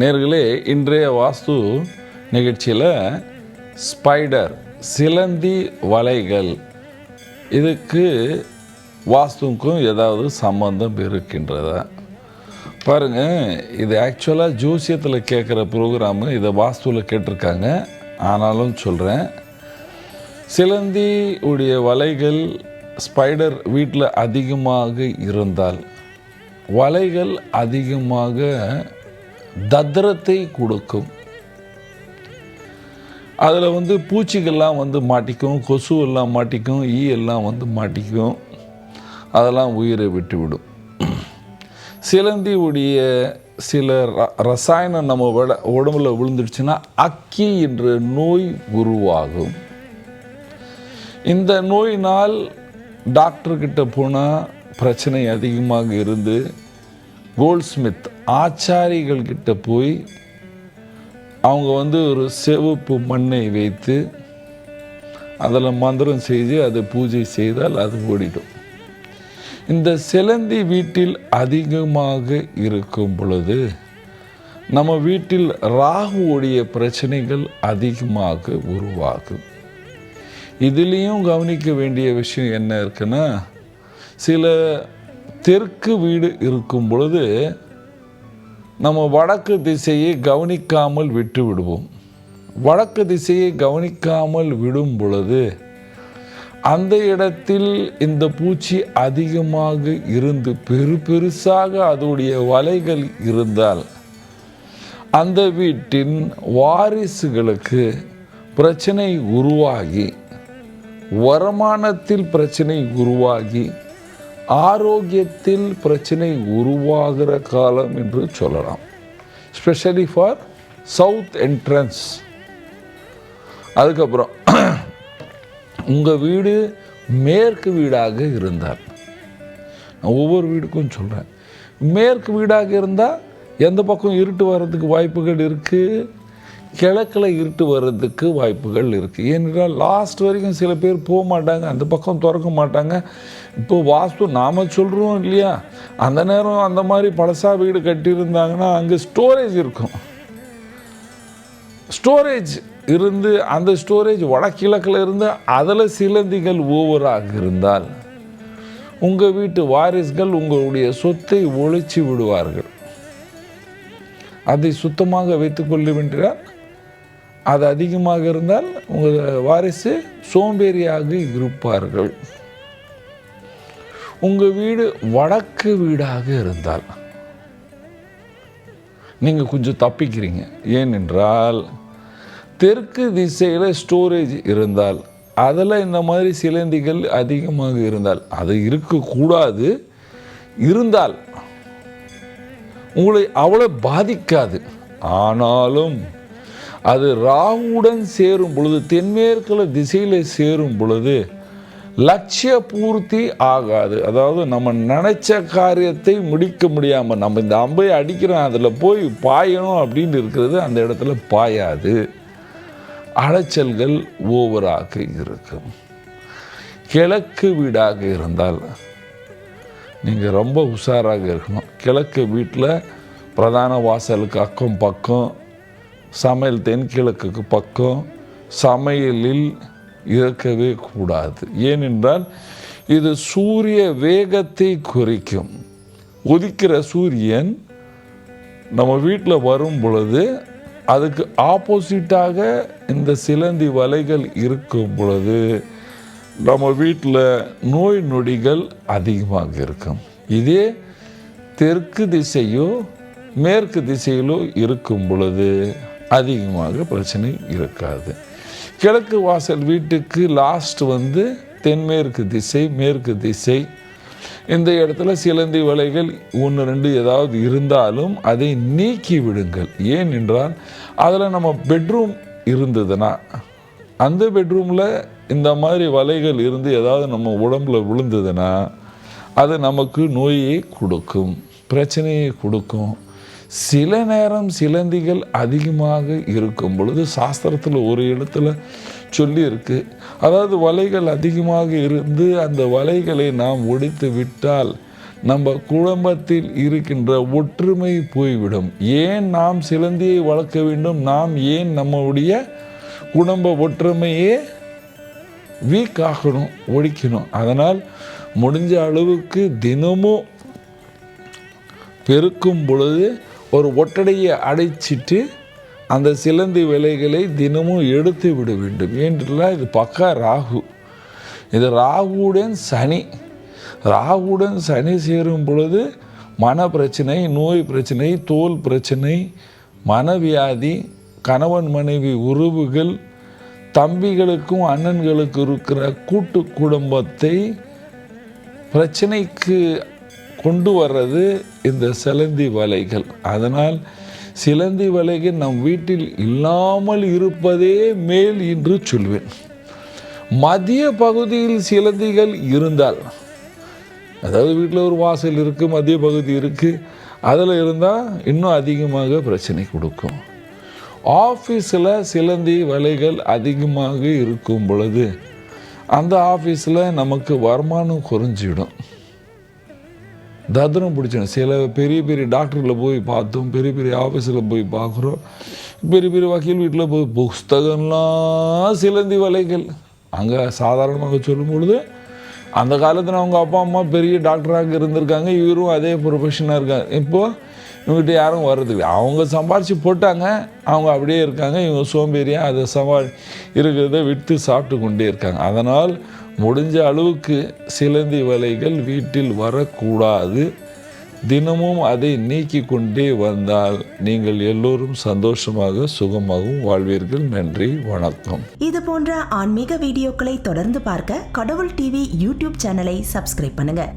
நேர்களே இன்றைய வாஸ்து நிகழ்ச்சியில் ஸ்பைடர் சிலந்தி வலைகள். இதுக்கு வாஸ்துக்கும் ஏதாவது சம்பந்தம் இருக்கின்றதா? பாருங்கள் இது ஆக்சுவலாக ஜோசியத்தில் கேட்குற ப்ரோக்ராமு இதை வாஸ்துவில் கேட்டிருக்காங்க. ஆனாலும் சொல்கிறேன் சிலந்தி உடைய வலைகள் ஸ்பைடர் வீட்டில் அதிகமாக இருந்தால் வலைகள் அதிகமாக தத்ரத்தை கொடுக்கும். அதில் வந்து பூச்சிகள்லாம் வந்து மாட்டிக்கும் கொசு எல்லாம் மாட்டிக்கும் ஈ எல்லாம் வந்து மாட்டிக்கும். அதெல்லாம் உயிரை விட்டுவிடும். சிலந்தி உடைய சில ர- ரசாயனம் நம்ம விட உடம்புல விழுந்துடுச்சுன்னா அக்கி என்ற நோய் உருவாகும். இந்த நோயினால் டாக்டர்கிட்ட போனால் பிரச்சனை அதிகமாக இருந்து கோல்ட்ஸ்மித் ஆச்சாரிகள் கிட்ட போய் அவங்க வந்து ஒரு சிவப்பு மண்ணை வைத்து அதில் மந்திரம் செய்து அதை பூஜை செய்தால் அது ஓடிடும். இந்த சிலந்தி வீட்டில் அதிகமாக இருக்கும் பொழுது நம்ம வீட்டில் ராகுவுடைய பிரச்சனைகள் அதிகமாக உருவாகும். இதுலேயும் கவனிக்க வேண்டிய விஷயம் என்ன இருக்குன்னா சில தெற்கு வீடு இருக்கும் பொழுது நம்ம வடக்கு திசையை கவனிக்காமல் விட்டு விடுவோம். வடக்கு திசையை கவனிக்காமல் விடும் பொழுது அந்த இடத்தில் இந்த பூச்சி அதிகமாக இருந்து பெரு பெருசாக அதோடைய வலைகள் இருந்தால் அந்த வீட்டின் வாரிசுகளுக்கு பிரச்சனை உருவாகி வருமானத்தில் பிரச்சனை உருவாகி ஆரோக்கியத்தில் பிரச்சனை உருவாகிற காலம் என்று சொல்லலாம். ஸ்பெஷலி ஃபார் சவுத் என்ட்ரன்ஸ் அதுக்கப்புறம் உங்கள் வீடு மேற்கு வீடாக இருந்தால் நான் ஒவ்வொரு வீடுக்கும் சொல்கிறேன் மேற்கு வீடாக இருந்தால் எந்த பக்கம் இருட்டு வர்றதுக்கு வாய்ப்புகள் இருக்குது கிழக்கில் இருட்டு வர்றதுக்கு வாய்ப்புகள் இருக்குது ஏனென்றால் லாஸ்ட் வரைக்கும் சில பேர் போக மாட்டாங்க அந்த பக்கம் திறக்க மாட்டாங்க. இப்போ வாஸ்து நாம் சொல்கிறோம் இல்லையா? அந்த நேரம் அந்த மாதிரி பழசா வீடு கட்டியிருந்தாங்கன்னா அங்கே ஸ்டோரேஜ் இருக்கும். ஸ்டோரேஜ் இருந்து அந்த ஸ்டோரேஜ் வடகிழக்கில் இருந்து அதில் சிலந்திகள் ஓவராக இருந்தால் உங்கள் வீட்டு வாரிசுகள் உங்களுடைய சொத்தை ஒழிச்சு விடுவார்கள். அதை சுத்தமாக வைத்துக்கொள்ள வேண்டியால் அது அதிகமாக இருந்தால் உங்கள் வாரிசு சோம்பேறியாக இருப்பார்கள். உங்கள் வீடு வடக்கு வீடாக இருந்தால் நீங்கள் கொஞ்சம் தப்பிக்கிறீங்க. ஏனென்றால் தெற்கு திசையில் ஸ்டோரேஜ் இருந்தால் அதில் இந்த மாதிரி சிலந்திகள் அதிகமாக இருந்தால் அது இருக்கக்கூடாது. இருந்தால் உங்களை அவ்வளோ பாதிக்காது. ஆனாலும் அது ராகுடன் சேரும் பொழுது தென்மேற்குல திசையில் சேரும் பொழுது லட்சிய பூர்த்தி ஆகாது. அதாவது நம்ம நினைச்ச காரியத்தை முடிக்க முடியாமல் நம்ம இந்த அம்பையை அடிக்கிறோம் அதில் போய் பாயணும் அப்படின்னு இருக்கிறது அந்த இடத்துல பாயாது. அலைச்சல்கள் ஓவராக இருக்கும். கிழக்கு வீடாக இருந்தால் நீங்கள் ரொம்ப உஷாராக இருக்கணும். கிழக்கு வீட்டில் பிரதான வாசலுக்கு அக்கம் பக்கம் சமையல் தென்கிழக்குக்கு பக்கம் சமையலில் இருக்கவே கூடாது. ஏனென்றால் இது சூரிய வேகத்தை குறிக்கும். உதிக்கிற சூரியன் நம்ம வீட்டில் வரும் பொழுது அதுக்கு ஆப்போசிட்டாக இந்த சிலந்தி வலைகள் இருக்கும் பொழுது நம்ம வீட்டில் நோய் நொடிகள் அதிகமாக இருக்கும். இதே தெற்கு திசையோ மேற்கு திசையிலோ இருக்கும் பொழுது அதிகமாக பிரச்சனை இருக்காது. கிழக்கு வாசல் வீட்டுக்கு லாஸ்ட் வந்து தென்மேற்கு திசை மேற்கு திசை. இந்த இடத்துல சிலந்தி வலைகள் ஒன்று ரெண்டு ஏதாவது இருந்தாலும் அதை நீக்கி விடுங்கள். ஏன் என்றால் அதில் நம்ம பெட்ரூம் இருந்ததுன்னா அந்த பெட்ரூமில் இந்த மாதிரி வலைகள் இருந்து ஏதாவது நம்ம உடம்புல விழுந்ததுன்னா அது நமக்கு நோயை கொடுக்கும் பிரச்சனையை கொடுக்கும். சில நேரம் சிலந்திகள் அதிகமாக இருக்கும் பொழுது சாஸ்திரத்தில் ஒரு இடத்துல சொல்லியிருக்கு. அதாவது வலைகள் அதிகமாக இருந்து அந்த வலைகளை நாம் ஒடித்து விட்டால் நம்ம குடும்பத்தில் இருக்கின்ற ஒற்றுமை போய்விடும். ஏன் நாம் சிலந்தியை வளர்க்க வேண்டும்? நாம் ஏன் நம்முடைய குடும்ப ஒற்றுமையே வீக் ஆகணும் ஒழிக்கணும்? அதனால் முடிஞ்ச அளவுக்கு தினமும் பெருக்கும் பொழுது ஒரு ஒட்டடையை அடைச்சிட்டு அந்த சிலந்தி விலைகளை தினமும் எடுத்து விட வேண்டும். ஏன்றெல்லாம் இது பக்கா ராகு. இது ராகுவுடன் சனி. ராகுடன் சனி சேரும் பொழுது மன பிரச்சனை நோய் பிரச்சனை தோல் பிரச்சனை மனவியாதி கணவன் மனைவி உறவுகள் தம்பிகளுக்கும் அண்ணன்களுக்கும் இருக்கிற கூட்டு குடும்பத்தை பிரச்சனைக்கு கொண்டு வர்றது இந்த சிலந்தி வலைகள். அதனால் சிலந்தி வலைகள் நம் வீட்டில் இல்லாமல் இருப்பதே மேல் என்று சொல்வேன். மதிய பகுதியில் சிலந்திகள் இருந்தால் அதாவது வீட்டில் ஒரு வாசல் இருக்குது மதிய பகுதி இருக்குது அதில் இருந்தால் இன்னும் அதிகமாக பிரச்சனை கொடுக்கும். ஆஃபீஸில் சிலந்தி வலைகள் அதிகமாக இருக்கும் பொழுது அந்த ஆஃபீஸில் நமக்கு வருமானம் குறைஞ்சிடும். தத்ரம் பிடிச்சிடும் சில பெரிய பெரிய டாக்டர்களை போய் பார்த்தோம். பெரிய பெரிய ஆஃபீஸில் போய் பார்க்குறோம். பெரிய பெரிய வக்கீல் வீட்டில் போய் புஸ்தகம்லாம் சிலந்தி வலைகள். அங்கே சாதாரணமாக சொல்லும் பொழுது அந்த காலத்தில் அவங்க அப்பா அம்மா பெரிய டாக்டராக இருந்திருக்காங்க. இவரும் அதே ப்ரொஃபஷனாக இருக்காங்க. இப்போது இவங்ககிட்ட யாரும் வர்றதில்லை அவங்க சம்பாரித்து போட்டாங்க. அவங்க அப்படியே இருக்காங்க. இவங்க சோம்பேறியாக அதை சவால் இருக்கிறத விட்டு சாப்பிட்டு கொண்டே இருக்காங்க. அதனால் முடிஞ்ச அளவுக்கு சிலந்தி வலைகள் வீட்டில் வரக்கூடாது. தினமும் அதை நீக்கி கொண்டே வந்தால் நீங்கள் எல்லோரும் சந்தோஷமாக சுகமாகவும் வாழ்வீர்கள். நன்றி வணக்கம். இது போன்ற ஆன்மீக வீடியோக்களை தொடர்ந்து பார்க்க கடவுள் டிவி யூடியூப் சேனலை சப்ஸ்கிரைப் பண்ணுங்க.